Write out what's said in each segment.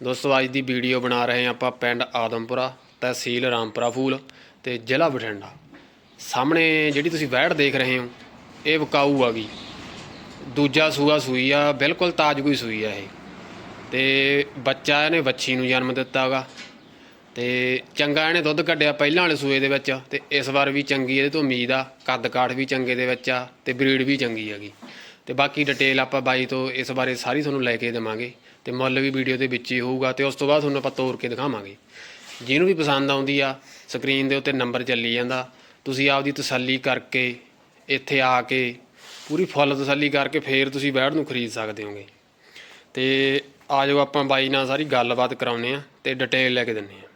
ਦੋਸਤੋ, ਅੱਜ ਦੀ ਵੀਡੀਓ ਬਣਾ ਰਹੇ ਹਾਂ ਆਪਾਂ ਪਿੰਡ ਆਦਮਪੁਰਾ, ਤਹਿਸੀਲ ਰਾਮਪੁਰਾ ਫੂਲ ਤੇ ਜ਼ਿਲ੍ਹਾ ਬਠਿੰਡਾ। ਸਾਹਮਣੇ ਜਿਹੜੀ ਤੁਸੀਂ ਵੈੜ ਦੇਖ ਰਹੇ ਹੋ, ਇਹ ਵਿਕਾਊ ਆ ਗਈ। ਦੂਜਾ ਸੂਆ ਸੂਈ ਆ, ਬਿਲਕੁਲ ਤਾਜਕੁਈ ਸੂਈ ਆ ਇਹ। ਤੇ ਬੱਚਾ ਇਹਨੇ ਵੱਛੀ ਨੂੰ ਜਨਮ ਦਿੱਤਾਗਾ ਤੇ ਚੰਗਾ ਇਹਨੇ ਦੁੱਧ ਕੱਢਿਆ ਪਹਿਲਾਂ ਵਾਲੇ ਸੂਏ ਦੇ ਵਿੱਚ ਤੇ ਇਸ ਵਾਰ ਵੀ ਚੰਗੀ ਇਹਦੇ ਤੋਂ ਉਮੀਦ ਆ ਕੱਦ ਕਾਠ ਵੀ ਚੰਗੇ ਦੇ ਵਿੱਚ ਆ ਤੇ ਬਰੀਡ ਵੀ ਚੰਗੀ ਹੈਗੀ ਤੇ ਬਾਕੀ ਡਿਟੇਲ ਆਪਾਂ ਬਾਈ ਤੋਂ ਇਸ ਬਾਰੇ ਸਾਰੀ ਤੁਹਾਨੂੰ ਲੈ ਕੇ ਦੇਵਾਂਗੇ। ਤੇ ਮੁੱਲ ਵੀ ਵੀਡੀਓ ਦੇ ਵਿੱਚ ਹੀ ਹੋਊਗਾ ਤੇ ਉਸ ਤੋਂ ਬਾਅਦ ਤੁਹਾਨੂੰ ਆਪਾਂ ਤੋੜ ਕੇ ਦਿਖਾਵਾਂਗੇ। ਜਿਹਨੂੰ ਵੀ ਪਸੰਦ ਆਉਂਦੀ ਆ ਸਕਰੀਨ ਦੇ ਉੱਤੇ ਨੰਬਰ ਚੱਲੀ ਜਾਂਦਾ। ਤੁਸੀਂ ਆਪਦੀ ਤਸੱਲੀ ਕਰਕੇ ਇੱਥੇ ਆ ਕੇ ਪੂਰੀ ਫੁੱਲ ਤਸੱਲੀ ਕਰਕੇ ਫੇਰ ਤੁਸੀਂ ਬੈੜ ਨੂੰ ਖਰੀਦ ਸਕਦੇ ਹੋਗੇ। ਤੇ ਆ ਜਾਓ ਆਪਾਂ ਬਾਈ ਨਾਲ ਸਾਰੀ ਗੱਲਬਾਤ ਕਰਾਉਨੇ ਆ ਤੇ ਡਿਟੇਲ ਲੈ ਕੇ ਦਿੰਨੇ ਆ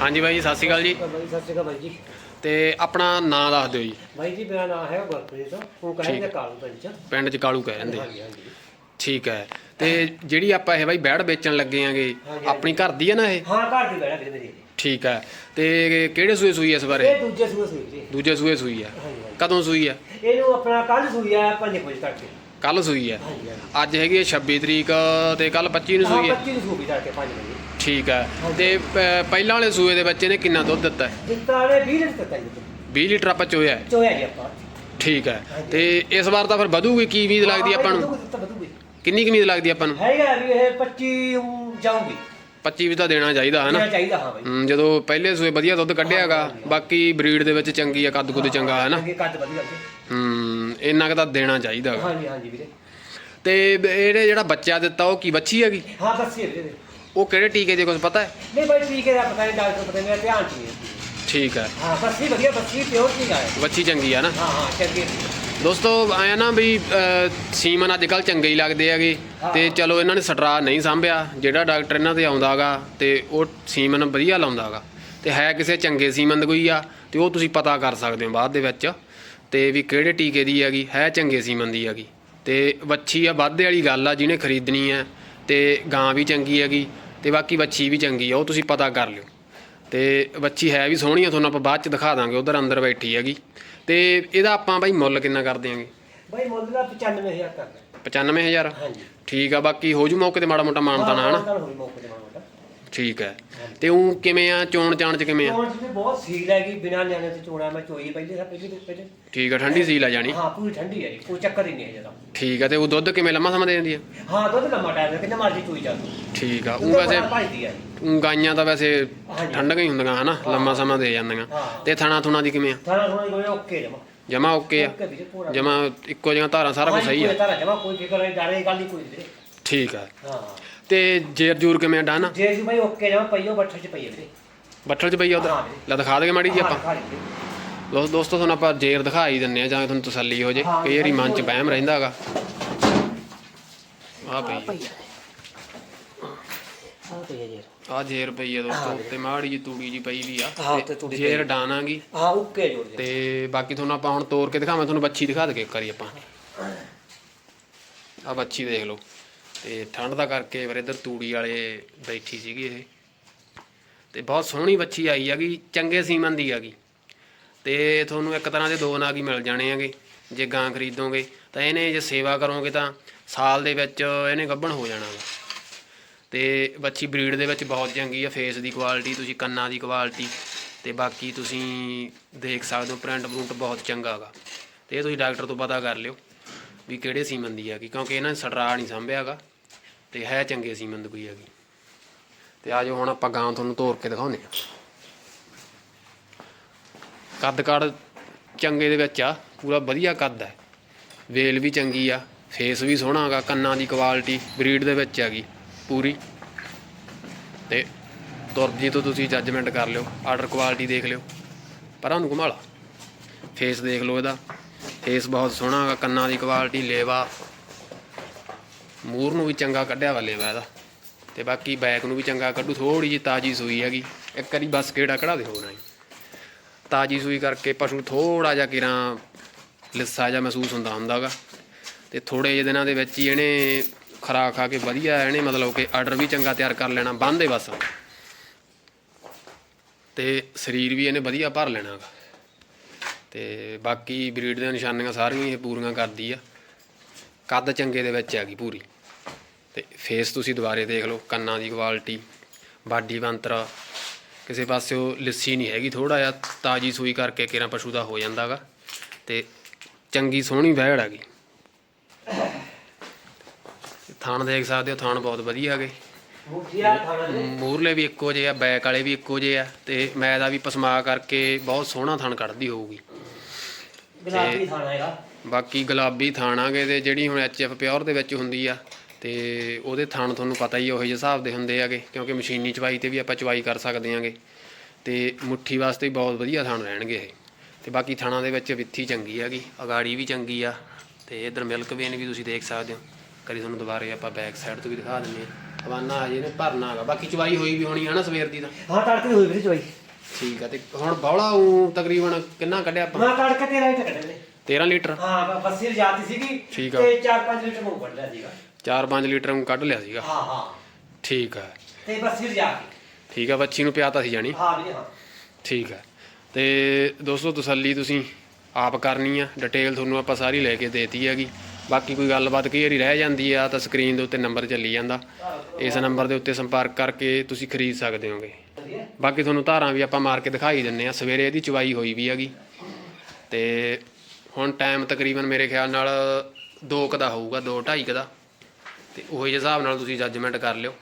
ਹਾਂਜੀ ਬਾਈ ਜੀ ਸਤਿ ਸ਼੍ਰੀ ਅਕਾਲ ਜੀ। ਬਾਈ ਸਤਿ ਸ਼੍ਰੀ ਅਕਾਲ ਬਾਈ ਜੀ। ਤੇ ਆਪਣਾ ਨਾਂ ਦੱਸ ਦਿਓ ਜੀ। ਬਾਈ ਜੀ ਮੇਰਾ ਨਾਮ ਹੈ ਗੁਰਪ੍ਰੀਤ। ਉਹ ਕਹਿੰਦੇ ਕਾਲੂ ਪਿੰਡ ਚ। ਪਿੰਡ ਚ ਕਾਲੂ ਕਹਿ ਰਹਿੰਦੇ ਹਾਂਜੀ ਹਾਂਜੀ। ਠੀਕ ਹੈ। ਤੇ ਜਿਹੜੀ ਆਪਾਂ ਇਹ ਬਾਈ ਬੈੜ ਵੇਚਣ ਲੱਗੇ ਆਂਗੇ ਹਾਂਜੀ। ਆਪਣੀ ਘਰ ਦੀ ਹੈ ਨਾ ਇਹ? ਹਾਂ ਘਰ ਦੀ ਬੈਠਾ ਵੀਰੇ ਮੇਰੀ। ਠੀਕ ਹੈ। ਤੇ ਕਿਹੜੇ ਸੂਏ ਸੂਈ ਇਸ ਬਾਰੇ? ਇਹ ਦੂਜੇ ਸੂਏ ਸੂਈ ਜੀ। ਦੂਜੇ ਸੂਏ ਸੂਈ ਆ ਹਾਂਜੀ ਹਾਂਜੀ। ਕਦੋਂ ਸੂਈ ਆ ਇਹਨੂੰ ਆਪਣਾ ਕੱਲ ਸੂਈ ਆ 5 ਵਜੇ ਤੱਕ ਕੱਲ ਸੂਈ ਆ ਹਾਂਜੀ ਹਾਂਜੀ। ਅੱਜ ਹੈਗੀ ਹੈ 26 ਤਰੀਕ ਤੇ ਕੱਲ 25 ਨੂੰ ਹਾਂ ਸੂਈ ਆ 25 ਨੂੰ ਸੂਈ ਤੱਕ 5 ਵਜੇ। ਠੀਕ ਹੈ। ਤੇ ਪ- ਪਹਿਲਾਂ ਵਾਲੇ ਸੂਏ ਦੇ ਬੱਚੇ ਨੇ ਕਿੰਨਾ ਦੁੱਧ ਦਿੱਤਾ? ਹੈ ਜਿੱਤਾਂ ਨੇ 20 ਲੀਟਰ ਦਿੱਤਾ ਜੀ। 20 ਲੀਟਰ ਆਪਾਂ ਚੋਇਆ। ਹੈ। ਚੋਇਆ ਜੀ ਆਪਾਂ। ਠੀਕ ਹੈ। ਤੇ ਇਸ ਵਾਰ ਤਾਂ ਫਿਰ ਵਧੂਗੀ ਕੀ ਉਮੀਦ ਲੱਗਦੀ ਆਪਾਂ ਨੂੰ। ਕਿੰਨੀ ਕੁ ਉਮੀਦ ਲੱਗਦੀ ਆਪਾਂ ਨੂੰ? ਹੈਗਾ ਵੀ ਇਹ 25 ਜਾਊਗੀ। 25 ਵੀ ਤਾਂ ਦੇਣਾ ਚਾਹੀਦਾ ਹੈ ਨਾ ਦੇਣਾ ਚਾਹੀਦਾ ਹਾਂ ਬਾਈ। ਹਮ, ਜਦੋਂ ਪਹਿਲੇ ਸੂਏ ਵਧੀਆ ਦੁੱਧ ਕੱਢਿਆਗਾ ਬਾਕੀ ਬਰੀਡ ਦੇ ਵਿੱਚ ਚੰਗੀ ਆ ਕੱਦ ਕੁੱਦ ਚੰਗਾ ਹੈ ਨਾ ਅੱਗੇ ਕੱਦ ਵਧੀਆ ਇੰਨਾ ਕੁ ਤਾਂ ਦੇਣਾ ਚਾਹੀਦਾ ਗਾ। ਹਾਂਜੀ ਹਾਂਜੀ ਵੀਰੇ। ਤੇ ਇਹਦੇ ਜਿਹੜਾ ਬੱਚਾ ਦਿੱਤਾ ਉਹ ਕੀ ਬੱਚੀ ਹੈਗੀ? ਹਾਂ ਦੱਸੀਏ ਵੀਰੇ। ਉਹ ਕਿਹੜੇ ਟੀਕੇ ਦੇ ਕੁਝ ਪਤਾ ਹੈ? ਨਹੀਂ ਬਾਈ ਠੀਕ ਹੈ ਦਾ ਪਤਾ ਨਹੀਂ ਡਾਕਟਰ ਪਤਾ ਨਹੀਂ ਮੇਰਾ ਧਿਆਨ ਚ ਨਹੀਂ ਹੈ। ਠੀਕ ਹੈ। ਹਾਂ ਬੱਸੀ ਵਧੀਆ ਬੱਸੀ ਪਿਓਰ ਠੀਕ ਹੈ ਬੱਚੀ ਚੰਗੀ ਆ ਨਾ? ਹਾਂ ਹਾਂ ਚੰਗੀ ਦੋਸਤੋ, ਆਇਆ ਨਾ ਵੀ ਸੀਮਨ ਅੱਜ ਕੱਲ ਚੰਗੇ ਹੀ ਲੱਗਦੇ ਹੈਗੇ। ਤੇ ਚਲੋ, ਇਹਨਾਂ ਨੇ ਸਟਰਾ ਨਹੀਂ ਸਾਂਭਿਆ। ਜਿਹੜਾ ਡਾਕਟਰ ਇਹਨਾਂ ਤੇ ਆਉਂਦਾਗਾ ਤੇ ਉਹ ਸੀਮਨ ਵਧੀਆ ਲਾਉਂਦਾਗਾ ਤੇ ਹੈ ਕਿਸੇ ਚੰਗੇ ਸੀਮਨ ਦਾ ਕੋਈ ਆ, ਤੇ ਉਹ ਤੁਸੀਂ ਪਤਾ ਕਰ ਸਕਦੇ ਹੋ ਬਾਅਦ ਦੇ ਵਿੱਚ। ਤੇ ਵੀ ਕਿਹੜੇ ਟੀਕੇ ਦੀ ਹੈਗੀ, ਹੈ ਚੰਗੇ ਸੀਮਨ ਦੀ ਹੈਗੀ। ਤੇ ਵੱਛੀ ਆ, ਵਾਧੇ ਵਾਲੀ ਗੱਲ ਆ, ਜਿਹਨੇ ਖਰੀਦਣੀ ਹੈ, ਤੇ ਗਾਂ ਵੀ ਚੰਗੀ ਹੈਗੀ, ਤੇ ਬਾਕੀ ਵੱਛੀ ਵੀ ਚੰਗੀ ਆ, ਉਹ ਤੁਸੀਂ ਪਤਾ ਕਰ ਲਿਓ। ਤੇ ਬੱਚੀ ਹੈ ਵੀ ਸੋਹਣੀ ਆ, ਤੁਹਾਨੂੰ ਆਪਾਂ ਬਾਅਦ ਚ ਦਿਖਾ ਦਾਂਗੇ, ਉਧਰ ਅੰਦਰ ਬੈਠੀ ਹੈਗੀ। ਤੇ ਇਹਦਾ ਆਪਾਂ ਬਾਈ ਮੁੱਲ ਕਿੰਨਾ ਕਰ ਦਿਆਂਗੇ? ਬਾਈ ਮੁੱਲ ਦਾ 95000 ਕਰਦਾ 95000 ਹਾਂਜੀ। ਠੀਕ ਆ ਬਾਕੀ ਹੋ ਜੂ ਮੌਕੇ ਤੇ ਮਾੜਾ ਮੋਟਾ ਮਾਨਤਾਨਾ ਹਨਾ? ਹਾਂ ਹੋਈ ਮੌਕੇ ਤੇ ਮਾੜਾ ਠੀਕ ਹੈ। ਤੇ ਉਹ ਕਿਵੇਂ ਆ? ਚੋਣ ਚਾਣ ਚ ਕਿਵੇਂ ਆ? ਚੋਣ ਚ ਵੀ ਬਹੁਤ ਸੀਲ ਹੈਗੀ ਬਿਨਾਂ ਨਿਆਣੇ ਤੇ ਚੋਣਾ ਮੈਂ ਚੋਈ ਪਹਿਲੇ ਸਾ ਪਹਿਲੇ ਤੋਂ ਪਹਿਲੇ ਠੀਕ ਆ ਠੰਡੀ ਸੀਲ ਆ ਜਾਣੀ। ਹਾਂ ਪੂਰੀ ਠੰਡੀ ਹੈ ਜੀ ਕੋਈ ਚੱਕਰ ਹੀ ਨਹੀਂ ਹੈ ਜਦਾ ਠੀਕ ਆ ਤੇ ਉਹ ਦੁੱਧ ਕਿਵੇਂ ਲੰਮਾ ਸਮਾਂ ਦੇ ਦਿੰਦੀ ਆ? ਹਾਂ ਦੁੱਧ ਲੰਮਾ ਟਾਈਮ ਹੈ ਕਿੰਨਾ ਮਰਜ਼ੀ ਚੋਈ ਜਾ ਤੂੰ ਠੀਕ ਆ ਉਹ ਵੈਸੇ ਬੜਾ ਭਜਦੀ ਹੈ ਊਂ ਗਾਈਆਂ ਤਾਂ ਵੈਸੇ ਹਾਂਜੀ। ਠੰਡੀਆਂ ਹੀ ਹੁੰਦੀਆਂ ਹਨਾ? ਲੰਮਾ ਸਮਾਂ ਦੇ ਜਾਂਦੀਆਂ। ਹਾਂ। ਤੇ ਥਣਾ ਥੁਣਾ ਦੀ ਕਿਵੇਂ ਆ? ਥਾਣਾ ਥੋੜਾ ਕੋਈ ਓਕੇ ਜਮਾ। ਜਮਾ ਓਕੇ ਆ। ਓਕੇ ਪੂਰਾ। ਜਮਾ ਇੱਕੋ ਜਿਹਾ ਧਾਰਾਂ ਸਾਰਾ ਕੁਝ ਸਹੀ ਆ। ਤਾਰਾ ਜਮਾ ਕੋਈ ਫਿਕਰ ਨਹੀਂ ਡਰੇ ਗੱਲ ਨਹੀਂ ਕੋਈ ਵੀਰੇ ਠੀਕ ਆ। ਹਾਂ। ਤੇ ਜੇਰ ਜੂਰ ਕਿਵੇਂ ਡਨ ਜੇ ਜੀ ਬਾਈ ਓਕੇ ਜਮਾ ਪਈਓ ਬੱਠੇ ਚ ਪਈਏ ਵੀਰੇ। ਬੱਠਲ ਚ ਪਈ ਆ ਉਧਰ? ਹਾਂ ਵੀਰੇ। ਲੈ ਦਿਖਾ ਦੇਗੇ ਮਾੜੀ ਜੀ ਹਾਂ, ਆਪਾਂ ਵੀਰੇ। ਦੋਸਤੋ ਦੋਸਤੋ ਤੁਹਾਨੂੰ ਆਪਾਂ ਜੇਰ ਦਿਖਾ ਹੀ ਦਿੰਨੇ ਆ ਜਾਂ ਤੁਹਾਨੂੰ ਤਸੱਲੀ ਹੋ ਜੇ। ਹਾਂ, ਕਈ ਵਾਰੀ ਮਨ ਚ ਹੋ ਵਹਿਮ ਰਹਿੰਦਾ ਹੈਗਾ। ਆ ਪਈ ਆ। ਪਈਆ ਜੀ ਆ ਜੇਰ। ਪਈ ਆ ਦੋਸਤੋ ਤੇ ਮਾੜੀ ਜੀ ਤੂੜੀ ਜੀ ਪਈ ਵੀ ਆ। ਹਾਂ, ਤੇ ਤੂੜੀ ਜੇਰ। ਡਾਣਾਗੀ ਹਾਂ ਓਕੇ ਜੋੜ ਦੇ ਤੇ ਬਾਕੀ ਤੁਹਾਨੂੰ ਆਪਾਂ ਹੁਣ ਤੋੜ ਕੇ ਦਿਖਾਵਾਂ ਤੁਹਾਨੂੰ ਬੱਚੀ ਦਿਖਾ ਦਗੇ ਇੱਕ ਵਾਰੀ ਆਪਾਂ। ਆ ਬੱਚੀ ਦੇਖ ਲਓ। ਤੇ ਠੰਡ ਦਾ ਕਰਕੇ ਫਿਰ ਇੱਧਰ ਤੂੜੀ ਵਾਲੇ ਬੈਠੀ ਸੀਗੀ ਇਹ। ਤੇ ਬਹੁਤ ਸੋਹਣੀ ਬੱਚੀ ਆਈ ਹੈਗੀ, ਚੰਗੇ ਸੀਮਨ ਦੀ ਹੈਗੀ। ਤੇ ਤੁਹਾਨੂੰ ਇੱਕ ਤਰ੍ਹਾਂ ਦੇ ਦੋ ਨਾਗ ਹੀ ਮਿਲ ਜਾਣੇ ਹੈਗੇ, ਜੇ ਗਾਂ ਖਰੀਦੋਗੇ, ਤਾਂ ਇਹਨੇ ਜੇ ਸੇਵਾ ਕਰੋਗੇ ਤਾਂ ਸਾਲ ਦੇ ਵਿੱਚ ਇਹਨੇ ਗੱਭਣ ਹੋ ਜਾਣਾ ਗਾ ਤੇ ਬੱਚੀ ਬਰੀਡ ਦੇ ਵਿੱਚ ਬਹੁਤ ਚੰਗੀ ਆ ਫੇਸ ਦੀ ਕੁਆਲਿਟੀ ਤੁਸੀਂ ਕੰਨਾਂ ਦੀ ਕੁਆਲਿਟੀ ਤੇ ਬਾਕੀ ਤੁਸੀਂ ਦੇਖ ਸਕਦੇ ਹੋ ਪ੍ਰਿੰਟ ਪ੍ਰਿੰਟ ਬਹੁਤ ਚੰਗਾ ਹੈਗਾ ਤੇ ਇਹ ਤੁਸੀਂ ਡਾਕਟਰ ਤੋਂ ਪਤਾ ਕਰ ਲਿਓ। ਵੀ ਕਿਹੜੇ ਸੀਮਨ ਦੀ ਹੈਗੀ, ਕਿਉਂਕਿ ਇਹਨਾਂ ਨੇ ਸਟਰਾ ਨਹੀਂ ਸੰਭਿਆ ਹੈਗਾ ਤੇ ਹੈ ਚੰਗੇ ਸੀਮਨ ਦੀ ਕੋਈ ਹੈਗੀ। ਤੇ ਆਜੋ ਹੁਣ ਆਪਾਂ ਗਾਂ ਤੁਹਾਨੂੰ ਤੋਰ ਕੇ ਦਿਖਾਉਂਦੇ ਆ ਕੱਦ ਕਾੜ ਚੰਗੇ ਦੇ ਵਿੱਚ ਆ, ਪੂਰਾ ਵਧੀਆ ਕੱਦ ਹੈ। ਵੇਲ ਵੀ ਚੰਗੀ ਆ ਫੇਸ ਵੀ ਸੋਹਣਾ ਹੈਗਾ, ਕੰਨਾਂ ਦੀ ਕੁਆਲਿਟੀ ਬਰੀਡ ਦੇ ਵਿੱਚ ਹੈਗੀ, ਪੂਰੀ। ਤੇ ਤੁਰਜੀ ਤੋਂ ਤੁਸੀਂ ਜੱਜਮੈਂਟ ਕਰ ਲਿਓ ਆਰਡਰ ਕੁਆਲਿਟੀ ਦੇਖ ਲਿਓ। ਪਰਾਂ ਨੂੰ ਘੁਮਾਲਾ ਫੇਸ ਦੇਖ ਲਓ ਇਹਦਾ। ਫੇਸ ਬਹੁਤ ਸੋਹਣਾ ਗਾ, ਕੰਨਾਂ ਦੀ ਕੁਆਲਿਟੀ ਲੇਵਾ। ਮੂਰ ਨੂੰ ਵੀ ਚੰਗਾ ਕੱਢਿਆ ਵਾ ਲੇਵਾ ਇਹਦਾ। ਤੇ ਬਾਕੀ ਬੈਕ ਨੂੰ ਵੀ ਚੰਗਾ ਕੱਢੂ ਥੋੜੀ ਜਿਹੀ ਤਾਜੀ ਸੂਈ ਹੈਗੀ। ਇੱਕ ਵਾਰੀ ਬਸ ਕਿਹੜਾ ਕਢਾ ਦੇ ਹੋਣਾ ਜੀ ਤਾਜੀ ਸੂਈ ਕਰਕੇ ਪਸ਼ੂ ਥੋੜਾ ਜਿਹਾ ਕਿਰਾਂ ਲਿੱਸਾ ਜਿਹਾ ਮਹਿਸੂਸ ਹੁੰਦਾ ਹੁੰਦਾਗਾ ਤੇ ਥੋੜੇ ਜਿਹੇ ਦਿਨਾਂ ਦੇ ਵਿੱਚ ਹੀ ਇਹਨੇ ਖਰਾ ਖਾ ਕੇ ਵਧੀਆ ਇਹਨੇ ਮਤਲਬ ਕਿ ਆਰਡਰ ਵੀ ਚੰਗਾ ਤਿਆਰ ਕਰ ਲੈਣਾ, ਬੰਦੇ ਬਸ। ਤੇ ਸਰੀਰ ਵੀ ਇਹਨੇ ਵਧੀਆ ਭਰ ਲੈਣਾ ਗਾ। ਤੇ ਬਾਕੀ ਬਰੀਡ ਦੀਆਂ ਨਿਸ਼ਾਨੀਆਂ ਸਾਰੀਆਂ ਇਹ ਪੂਰੀਆਂ ਕਰਦੀ ਆ। ਕੱਦ ਚੰਗੇ ਦੇ ਵਿੱਚ ਹੈਗੀ ਪੂਰੀ। ਤੇ ਫੇਸ ਤੁਸੀਂ ਦੁਬਾਰੇ ਦੇਖ ਲਓ ਕੰਨਾਂ ਦੀ ਕੁਆਲਿਟੀ ਬਾਡੀ ਬੰਤਰਾ ਕਿਸੇ ਪਾਸਿਓ ਲੱਸੀ ਨਹੀਂ ਹੈਗੀ ਥੋੜਾ ਜਿਹਾ ਤਾਜੀ ਸੂਈ ਕਰਕੇ ਕਿਰਾਂ ਪਸ਼ੂ ਦਾ ਹੋ ਜਾਂਦਾਗਾ ਤੇ ਚੰਗੀ ਸੋਹਣੀ ਵਹਿੜ ਹੈਗੀ। ਥਣ ਦੇਖ ਸਕਦੇ ਹੋ ਥਣ ਬਹੁਤ ਵਧੀਆ ਹੈਗੇ। ਮੂਰਲੇ ਵੀ ਇੱਕੋ ਜਿਹੇ ਆ ਬੈਕ ਵਾਲੇ ਵੀ ਇੱਕੋ ਜਿਹੇ ਆ। ਤੇ ਮੈਂ ਦਾ ਵੀ ਪਸਮਾ ਕਰਕੇ ਬਹੁਤ ਸੋਹਣਾ ਥਣ ਕੱਢਦੀ ਹੋਊਗੀ। ਗੁਲਾਬੀ ਖਾਣਾ ਹੈਗਾ। ਬਾਕੀ ਗੁਲਾਬੀ ਥਾਣਾਗੇ ਤੇ ਜਿਹੜੀ ਹੁਣ ਐਚਐਫ ਪਿਓਰ ਦੇ ਵਿੱਚ ਹੁੰਦੀ ਆ ਤੇ ਉਹਦੇ ਥਾਣ ਤੁਹਾਨੂੰ ਪਤਾ ਹੀ ਉਹੋ ਜਿਹੇ ਹਿਸਾਬ ਦੇ ਹੁੰਦੇ ਆਗੇ ਕਿਉਂਕਿ ਮਸ਼ੀਨੀ ਚਵਾਈ ਤੇ ਵੀ ਆਪਾਂ ਚਵਾਈ ਕਰ ਸਕਦੇ ਆਂਗੇ ਤੇ ਮੁੱਠੀ ਵਾਸਤੇ ਬਹੁਤ ਵਧੀਆ ਥਾਣ ਰਹਿਣਗੇ ਇਹ। ਤੇ ਬਾਕੀ ਥਾਣਾਂ ਦੇ ਵਿੱਚ ਵਿੱਥੀ ਚੰਗੀ ਹੈਗੀ ਅਗਾੜੀ ਵੀ ਚੰਗੀ ਆ ਤੇ ਇਧਰ ਮਿਲਕ ਵੇਨ ਵੀ ਤੁਸੀਂ ਦੇਖ ਸਕਦੇ ਹੋ। ਕਰੀ ਤੁਹਾਨੂੰ ਦੁਬਾਰੇ ਆਪਾਂ ਬੈਕ ਸਾਈਡ ਤੋਂ ਵੀ ਦਿਖਾ ਦਿੰਨੇ ਆ। ਹਵਾਨਾ ਹਜੇ ਨੇ ਭਰਨਾ ਹੈਗਾ ਬਾਕੀ ਚਵਾਈ ਹੋਈ ਵੀ ਹੋਣੀ ਹੈ ਨਾ ਸਵੇਰ ਦੀ ਤਾਂ। ਹਾਂ ਤੜਕੇ ਹੋਈ ਵੀ ਚੋਈ ਠੀਕ ਆ ਤੇ ਹੁਣ ਬੌਲਾ ਉਹ ਤਕਰੀਬਨ ਕਿੰਨਾ ਕੱਢਿਆ ਆਪਾਂ? ਮੈਂ ਤੜਕੇ ਤੇ ਰਾਈਟ ਕੱਢਣੇ 13 ਲੀਟਰ? ਹਾਂ ਬੱਸੀ ਜਾਤੀ ਸੀਗੀ ਠੀਕ ਆ। ਤੇ 4-5 ਲੀਟਰ ਮੂੰਹ ਕੱਢ ਲਿਆ ਸੀਗਾ। 4-5 ਲੀਟਰ ਨੂੰ ਕੱਢ ਲਿਆ ਸੀਗਾ? ਹਾਂ ਹਾਂ। ਠੀਕ ਆ। ਤੇ ਬੱਸੀ ਜਾ ਠੀਕ ਆ ਬੱਚੀ ਨੂੰ ਪਿਆਤਾ ਸੀ ਜਾਣੀ? ਹਾਂ ਵੀ ਹਾਂ। ਠੀਕ ਹੈ ਤੇ ਦੋਸਤੋ ਤਸੱਲੀ ਤੁਸੀਂ ਆਪ ਕਰਨੀ ਆ। ਡਿਟੇਲ ਤੁਹਾਨੂੰ ਆਪਾਂ ਸਾਰੀ ਲੈ ਕੇ ਦੇਤੀ ਹੈਗੀ। ਬਾਕੀ ਕੋਈ ਗੱਲਬਾਤ ਕਈ ਵਾਰੀ ਰਹਿ ਜਾਂਦੀ ਆ, ਤਾਂ ਸਕਰੀਨ ਦੇ ਉੱਤੇ ਨੰਬਰ ਚੱਲੀ ਜਾਂਦਾ। ਇਸ ਨੰਬਰ ਦੇ ਉੱਤੇ ਸੰਪਰਕ ਕਰਕੇ ਤੁਸੀਂ ਖਰੀਦ ਸਕਦੇ ਹੋਗੇ। ਬਾਕੀ ਤੁਹਾਨੂੰ ਧਾਰਾਂ ਵੀ ਆਪਾਂ ਮਾਰ ਕੇ ਦਿਖਾਈ ਦਿੰਨੇ ਆ। ਸਵੇਰੇ ਇਹਦੀ ਚਵਾਈ ਹੋਈ ਵੀ ਹੈਗੀ। ਤੇ ਹੁਣ ਟਾਈਮ ਤਕਰੀਬਨ ਮੇਰੇ ਖਿਆਲ ਨਾਲ 2 ਕ ਦਾ ਹੋਊਗਾ 2 2:30 ਦਾ। ਤੇ ਉਹੀ ਹਿਸਾਬ ਨਾਲ ਤੁਸੀਂ ਜੱਜਮੈਂਟ ਕਰ ਲਿਓ।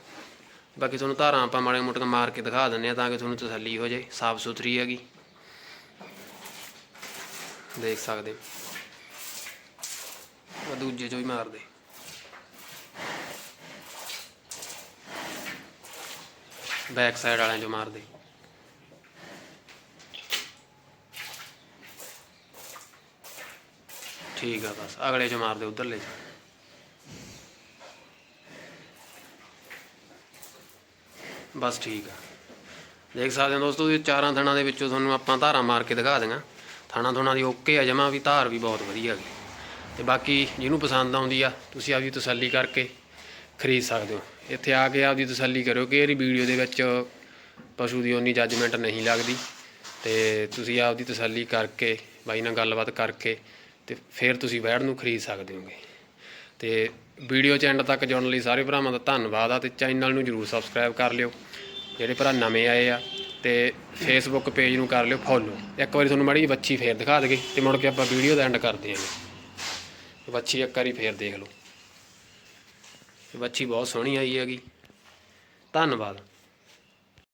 ਬਾਕੀ ਤੁਹਾਨੂੰ ਧਾਰਾਂ ਆਪਾਂ ਮਾੜੇ ਮੋਟੀਆਂ ਮਾਰ ਕੇ ਦਿਖਾ ਦਿੰਨੇ ਆ, ਤਾਂ ਕਿ ਤੁਹਾਨੂੰ ਤਸੱਲੀ ਹੋ ਜਾਏ। ਸਾਫ਼ ਸੁਥਰੀ ਹੈਗੀ। ਦੇਖ ਸਕਦੇ ਹੋ। ਆ ਦੂਜੇ ਚੋਂ ਹੀ ਮਾਰਦੇ। ਬੈਕ ਸਾਈਡ ਵਾਲਿਆਂ ਚੋਂ ਮਾਰਦੇ। ਠੀਕ ਆ ਬਸ, ਅਗਲੇ ਚੋਂ ਮਾਰਦੇ, ਉਧਰਲੇ ਚੋਂ। ਬਸ ਠੀਕ ਆ। ਦੇਖ ਸਕਦੇ ਹੋ ਦੋਸਤੋ, ਇਹ ਚਾਰਾਂ ਥਣਾਂ ਦੇ ਵਿੱਚੋਂ ਤੁਹਾਨੂੰ ਆਪਾਂ ਧਾਰਾਂ ਮਾਰ ਕੇ ਦਿਖਾ ਦਿੰਗਾ ਥਾਣਾ ਥੁਣਾ ਦੀ ਓਕੇ ਆ, ਜਮਾ ਵੀ ਧਾਰ ਵੀ ਬਹੁਤ ਵਧੀਆ ਗਈ ਤੇ ਬਾਕੀ ਜਿਹਨੂੰ ਪਸੰਦ ਆਉਂਦੀ ਆ, ਤੁਸੀਂ ਆਪਦੀ ਤਸੱਲੀ ਕਰਕੇ ਖਰੀਦ ਸਕਦੇ ਹੋ। ਇੱਥੇ ਆ ਕੇ ਆਪਦੀ ਤਸੱਲੀ ਕਰਿਓ ਕਿ ਇਹਦੀ ਵੀਡੀਓ ਦੇ ਵਿੱਚ ਪਸ਼ੂ ਦੀ ਓਨੀ ਜੱਜਮੈਂਟ ਨਹੀਂ ਲੱਗਦੀ ਤੇ ਤੁਸੀਂ ਆਪਦੀ ਤਸੱਲੀ ਕਰਕੇ, ਬਾਈ ਨਾਲ ਗੱਲਬਾਤ ਕਰਕੇ ਤੇ ਫਿਰ ਤੁਸੀਂ ਵੈੜ ਨੂੰ ਖਰੀਦ ਸਕਦੇ ਹੋਗੇ। ਤੇ ਵੀਡੀਓ ਚ ਐਂਡ ਤੱਕ ਜੁੜਨ ਲਈ ਸਾਰੇ ਭਰਾਵਾਂ ਦਾ ਧੰਨਵਾਦ ਆ ਤੇ ਚੈਨਲ ਨੂੰ ਜਰੂਰ ਸਬਸਕ੍ਰਾਈਬ ਕਰ ਲਿਓ, ਜਿਹੜੇ ਭਰਾ ਨਵੇਂ ਆਏ ਆ ਤੇ ਫੇਸਬੁੱਕ ਪੇਜ ਨੂੰ ਕਰ ਲਿਓ ਫੋਲੋ ਇੱਕ ਵਾਰੀ ਤੁਹਾਨੂੰ ਮਾੜੀ ਜਿਹੀ ਬੱਚੀ ਫੇਰ ਦਿਖਾ ਦਗੇ ਤੇ ਮੁੜ ਕੇ ਆਪਾਂ ਵੀਡੀਓ ਦਾ ਐਂਡ ਕਰਦੇ ਦਿਆਂਗੇ ਵੱਛੀ ਇੱਕ ਵਾਰੀ ਫੇਰ ਦੇਖ ਲਓ। ਇਹ ਬੱਚੀ ਬਹੁਤ ਸੋਹਣੀ ਆਈ ਹੈਗੀ। ਧੰਨਵਾਦ।